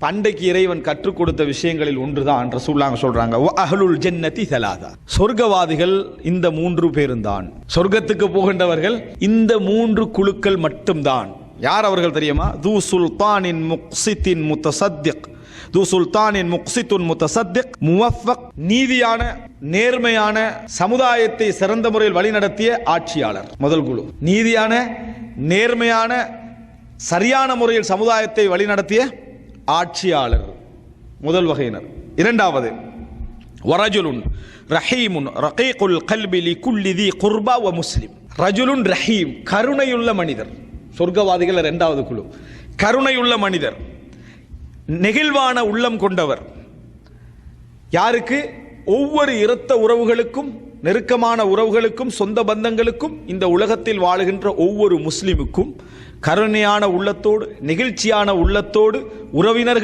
பண்டைக்கு இறைவன் கற்றுக் கொடுத்த விஷயங்களில் ஒன்றுதான் ரசூல்லாங்க சொல்றாங்க. அகலுல் ஜென்னதி சலாதா. சொர்க்கவாதிகள் இந்த மூன்று பேருந்தான். சொர்க்கத்துக்கு போகின்றவர்கள் இந்த மூன்று குழுக்கள் மட்டும்தான். யார் அவர்கள் தெரியுமா? தூ சுல்தானின் முக்சித்தின் முத்தசத்திக். து சுல்தானின் முக்சித்துன் முத்தசத்திக். முவஃபக் நீதியான நேர்மையான சமுதாயத்தை சிறந்த முறையில் வழிநடத்திய ஆட்சியாளர். முதல் குழு. நீதியான நேர்மையான சரியான முறையில் சமுதாயத்தை வழிநடத்திய ஆட்சியாளர் முதல் வகையினர். இரண்டாவது வரஜுலுன் ரஹீமுன் ரகீகுல் கல்பிலி குல்லிதி குர்பா வ முஸ்லிம். ரஜுலுன் ரஹீம் கருணையுள்ள மனிதர். சொர்க்கவாதிகள் இரண்டாவது குழு. கருணையுள்ள மனிதர். நெகிழ்வான உள்ளம் கொண்டவர். யாருக்கு? ஒவ்வொரு இரத்த உறவுகளுக்கும் நெருக்கமான உறவுகளுக்கும் சொந்த பந்தங்களுக்கும் இந்த உலகத்தில் வாழுகின்ற ஒவ்வொரு முஸ்லிமுக்கும் கருணையான உள்ளத்தோடு நெகிழ்ச்சியான உள்ளத்தோடு உறவினர்கள்